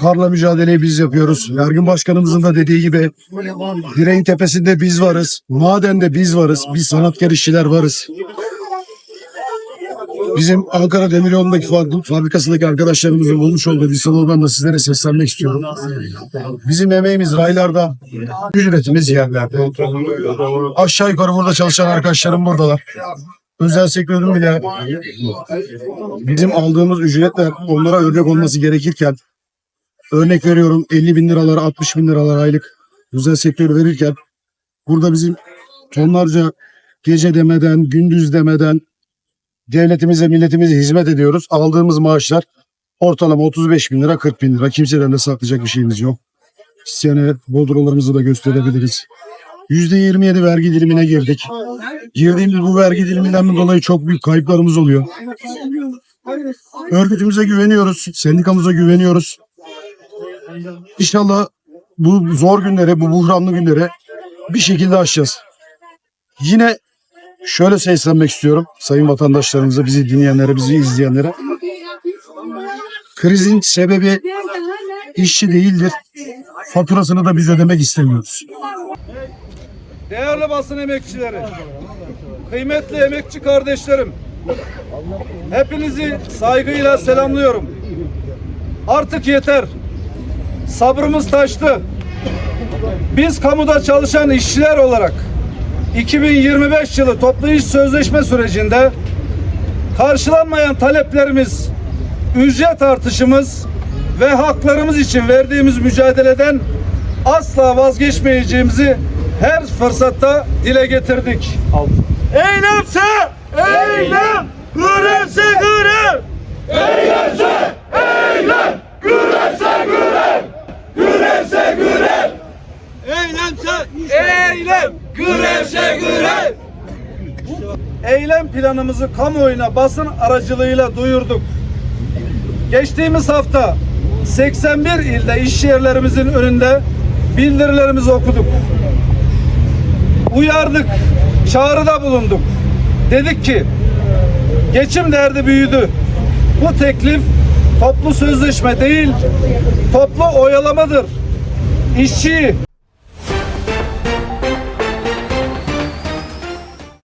Karla mücadeleyi biz yapıyoruz. Yargın başkanımızın da dediği gibi direğin tepesinde biz varız. Madende biz varız. Biz sanatkar işçiler varız. Bizim Ankara Demiryolu'ndaki fabri- fabrikasındaki arkadaşlarımızın bulmuş olduğu bir sloganla da sizlere seslenmek istiyorum. Bizim emeğimiz raylarda, ücretimiz yerlerde. Aşağı yukarı burada çalışan arkadaşlarım buradalar. Özel sektörün bile bizim aldığımız ücretler onlara örnek olması gerekirken örnek veriyorum 50 bin liralara 60 bin liralara aylık özel sektör verirken burada bizim tonlarca gece demeden gündüz demeden devletimize milletimize hizmet ediyoruz. Aldığımız maaşlar ortalama 35 bin lira 40 bin lira. Kimseden de saklayacak bir şeyimiz yok. İsteyene bodrolarımızı da gösterebiliriz. %27 vergi dilimine girdik. Girdiğimiz bu vergi diliminden dolayı çok büyük kayıplarımız oluyor. Örgütümüze güveniyoruz, sendikamıza güveniyoruz. İnşallah bu zor günleri, bu buhranlı günleri bir şekilde aşacağız. Yine şöyle seslenmek istiyorum sayın vatandaşlarımıza, bizi dinleyenlere, bizi izleyenlere. Krizin sebebi işçi değildir. Faturasını da biz ödemek istemiyoruz. Değerli basın emekçileri, kıymetli emekçi kardeşlerim, hepinizi saygıyla selamlıyorum. Artık yeter. Sabrımız taştı. Biz kamuda çalışan işçiler olarak 2025 yılı toplu iş sözleşme sürecinde karşılanmayan taleplerimiz, ücret artışımız ve haklarımız için verdiğimiz mücadeleden asla vazgeçmeyeceğimizi her fırsatta dile getirdik. Eylemse eylem, grevse grev. Eylemse eylem, grevse grev. Grevse grev. Eylemse eylem, grevse grev. Eylem planımızı kamuoyuna basın aracılığıyla duyurduk. Geçtiğimiz hafta 81 ilde iş yerlerimizin önünde bildirilerimizi okuduk. Uyardık, çağrıda bulunduk. Dedik ki geçim derdi büyüdü. Bu teklif toplu sözleşme değil, toplu oyalamadır. İşçiyi,